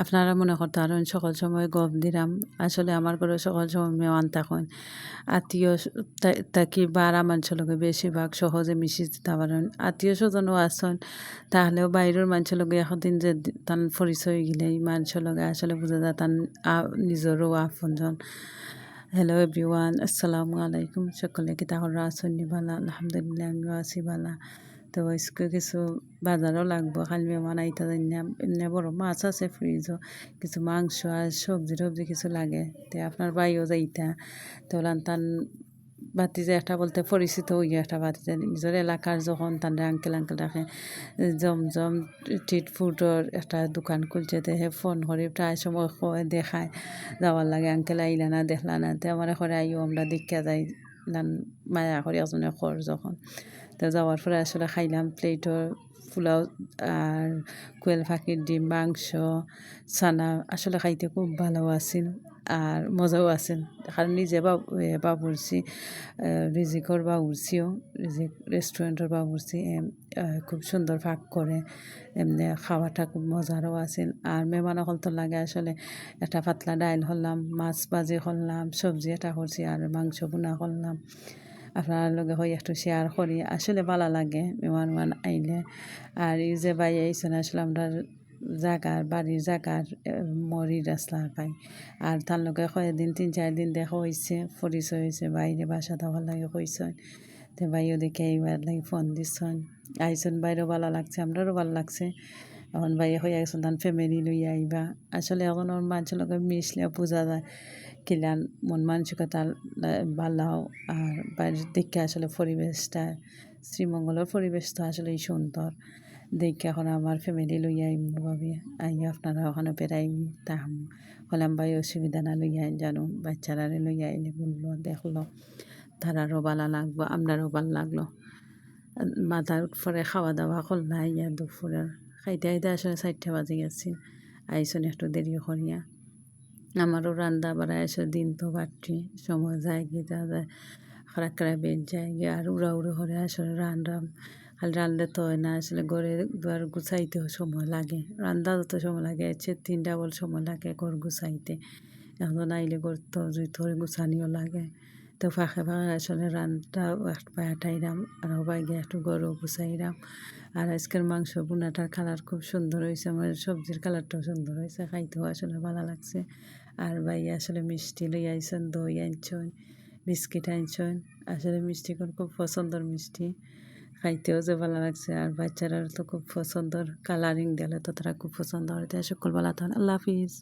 আপনারা মনে করতে পারেন সকল সময় গপ দিলাম। আসলে আমার ঘরে সকল সময় মেওয়ান তখন আত্মীয় তাকি বারা মানুষের লগে বেশিরভাগ সহজে মিশি দিতে পারেন। আত্মীয় স্বজনও আসন তাহলেও বাইরের মানুষের লগে এখন যে তান পরিচয় গিলে মানুষের লগে আসলে বোঝা যায় তান নিজেরও আপনজন। হ্যালো এভরিওয়ান আসসালামু আলাইকুম। সকলে কি তাহলে আসন নিবালা আলহামদুলিল্লাহ, আমিও আছি বালা তো আজকে কিছু বাজারও লাগবো, খালি মেহমান আইতা এমনি বড় মাছ আছে ফ্রিজও কিছু মাংস আর সবজি টবজি কিছু লাগে। তো আপনার বাইও যাইতা। তো তান যে একটা বলতে পরিচিত ওই একটা বাতি নিজের এলাকার যখন তাদের আঙ্কেল আঙ্কেল রাখে, জমজম ট্রিট ফুডর একটা দোকান খুলছে। তে হে ফোন করে প্রায় সময় দেখায়। যাওয়ার লাগে আঙ্কেল আইলা না, দেখলা না। তে আমার ঘরে আইও আমরা দেখা যাই। মায়া করে একজনে খর যখন তো যাওয়ার পরে আসলে খাইলাম প্লেটও পোলাও আর কোয়েল পাখির ডিম মাংস ছানা আসলে খাইতে খুব ভালো আছিল আর মজাও আছিল কারণ নিজে বা বাবুরছি রিজিকর বাবুরছিও রিজিক রেস্টুরেন্টের বাবুরছি খুব সুন্দর ফাঁক করে, এমনি খাওয়াটা খুব মজারও আছিল আর মেহমান তো লাগে আসলে একটা পাতলা ডাইল হলাম, মাছ ভাজি করলাম সবজি এটা করছি আর মাংস বোনা করলাম। আপনার লগে হয়ে একটু শেয়ার করি। আসলে ভালো লাগে মেহমান মান আইলে। আর এই যে ভাই আসলে আমরা জাগার বাড়ির জাগার মরি রাস্তা পাই আর তার লগে কয়েকদিন তিন চার দিন দেখা হয়েছে পরিচয় হয়েছে বাইরে বাসা দেওয়ার লাগে কইসন তো ভাইও দেখে এইবার লাগে ফোন দিচ্ছেন আইসন বাইরেও ভালো লাগছে আমরারও ভালো লাগছে। এখন ভাই হয়ে গেছেন তার ফ্যামিলি লইয়া আইবা আসলে এখন ওর মানুষের লগে মিশলে বোঝা যায়। কিলান মন মানসিকতা ভালো আর বাইরের দিকে আসলে পরিবেশটা শ্রীমঙ্গলের পরিবেশটা আসলে সুন্দর দেখে এখন আমার ফ্যামিলি লইয়া আইম ভাবি। আই আপনারা ওখানে বেড়াইম তাহাম। হলাম ভাই, অসুবিধা না, লইয়া জানো। বাচ্চারা লইয়া আইলে বলল, দেখল, তারারও ভালো লাগবো আপনারও ভালো লাগল। মাথার পরে খাওয়া দাওয়া করলা ইয়া দুপুরের খাইতে খাইতে আসলে চারটে বাজে গেছি। আইসন একটু দেরি করিয়া। আমারও রান্না বাড়া এসে দিন তো বাড়ছি সময় যায় গিয়ে যায়, খারাপ খারাপ বেড যায় গিয়ে, আর উড়া উড়ে করে আসলে রান্নাম খালি রান্না তো হয় না, আসলে ঘরে দুয়ার গুছাইতেও সময় লাগে। রান্না যত সময় লাগে, হচ্ছে তিন ডাবল সময় লাগে ঘর গুছাইতে। এখন আইলে ঘর তো জুই ধরে গুছানিও লাগে। তো ফাঁকে ফাঁকে আসলে রান্নাটা পাঠাইরাম আর হবাই গিয়ে একটু গরু গুছাইরাম আর আজকের মাংস বোনাটার কালার খুব সুন্দর হয়েছে, আমার সবজির কালারটাও সুন্দর হয়েছে, খাইতেও আসলে ভালো লাগছে। আর ভাই আসলে মিষ্টি লই আইসন দই আনছন, বিস্কিট আনছন, আসলে মিষ্টি খুব পছন্দর মিষ্টি। খাইতেও যে ভালো লাগছে। আর বাচ্চারা তো খুব পছন্দর কালারিং দিলে তো তারা খুব পছন্দ হয় সকল ভালো আল্লাহ হাফিজ।